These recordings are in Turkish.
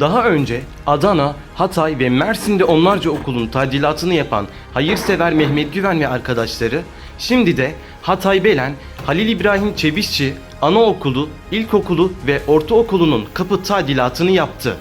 Daha önce Adana, Hatay ve Mersin'de onlarca okulun tadilatını yapan hayırsever Mehmet Güven ve arkadaşları şimdi de Hatay Belen, Halil İbrahim Çevişçi Anaokulu, İlkokulu ve Ortaokulu'nun kapı tadilatını yaptı.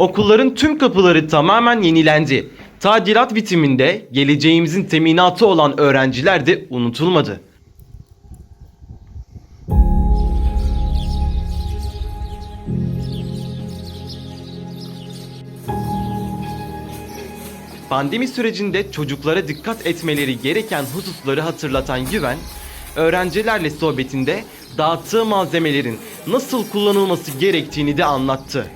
Okulların tüm kapıları tamamen yenilendi. Tadilat bitiminde geleceğimizin teminatı olan öğrenciler de unutulmadı. Pandemi sürecinde çocuklara dikkat etmeleri gereken hususları hatırlatan Güven, öğrencilerle sohbetinde dağıttığı malzemelerin nasıl kullanılması gerektiğini de anlattı.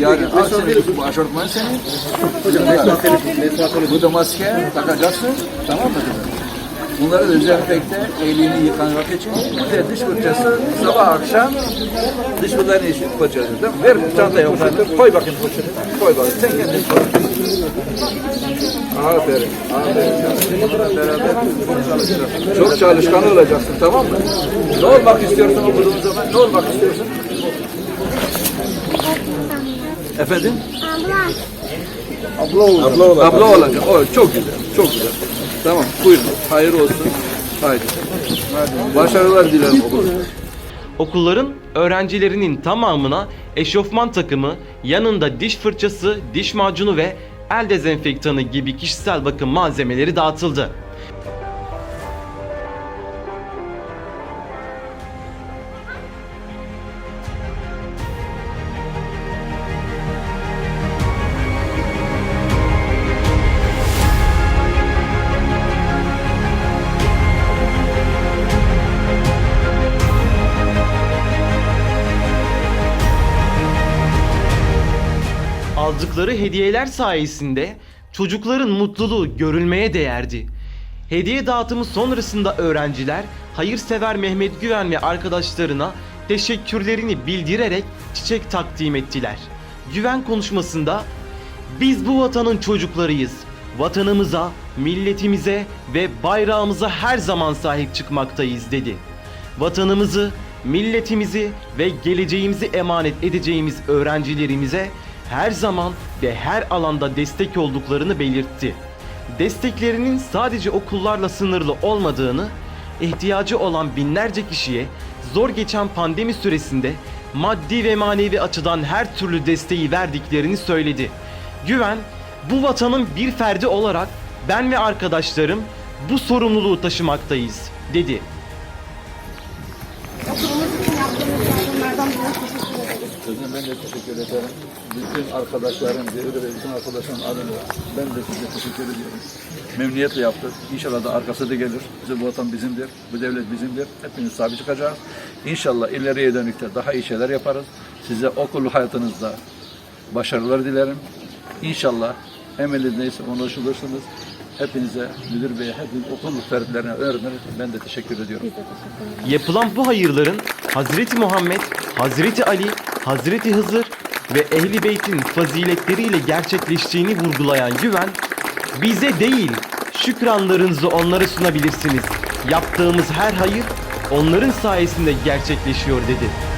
Iar altele cu așortman seni, cu damasche, dacă gasă, tamam mı? Bunları dezenfekte, elini yıkamak için bir diş fırçası sabah akşam diş fırçalarını işi fırçalıyorsun değil mi? Ver çantaya o zaman. Koy bakayım fırçanı. Koy bakayım. Sen kendin koy. Aferin. Aferin. Beraber çok çalışacaksın. Çok çalışkan olacaksın tamam mı? Ne olmak istiyorsun okuduğun zaman? Ne olmak istiyorsun? Efendim? Abla oldu. Abla olacak. Abla olacak. O çok güzel. Çok güzel. Tamam. Buyurun. Hayır olsun. Haydi. Başarılar dilerim okulun. Okulların öğrencilerinin tamamına eşofman takımı, yanında diş fırçası, diş macunu ve el dezenfektanı gibi kişisel bakım malzemeleri dağıtıldı. Aldıkları hediyeler sayesinde çocukların mutluluğu görülmeye değerdi. Hediye dağıtımı sonrasında öğrenciler hayırsever Mehmet Güven ve arkadaşlarına teşekkürlerini bildirerek çiçek takdim ettiler. Güven konuşmasında biz bu vatanın çocuklarıyız. Vatanımıza, milletimize ve bayrağımıza her zaman sahip çıkmaktayız dedi. Vatanımızı, milletimizi ve geleceğimizi emanet edeceğimiz öğrencilerimize her zaman ve her alanda destek olduklarını belirtti. Desteklerinin sadece okullarla sınırlı olmadığını, ihtiyacı olan binlerce kişiye zor geçen pandemi süresinde maddi ve manevi açıdan her türlü desteği verdiklerini söyledi. Güven, bu vatanın bir ferdi olarak ben ve arkadaşlarım bu sorumluluğu taşımaktayız, dedi. Kızım ben de teşekkür ederim. Bütün arkadaşlarım, devre ve bütün arkadaşlarım adına ben de size teşekkür ediyorum. Memnuniyetle yaptık. İnşallah da arkası da gelir. Bize bu vatan bizimdir, bu devlet bizimdir. Hepimiz sahip çıkacağız. İnşallah ileriye dönük de daha iyi şeyler yaparız. Size okul hayatınızda başarılar dilerim. İnşallah emeliniz neyse ona ulaşılırsınız. Hepinize, müdür beye, hepiniz okul fertlerine öğrenir. Ben de teşekkür ediyorum. Yapılan bu hayırların Hazreti Muhammed, Hazreti Ali, Hazreti Hızır ve Ehli Beyt'in faziletleriyle gerçekleştiğini vurgulayan Güven, bize değil şükranlarınızı onlara sunabilirsiniz. Yaptığımız her hayır onların sayesinde gerçekleşiyor dedi.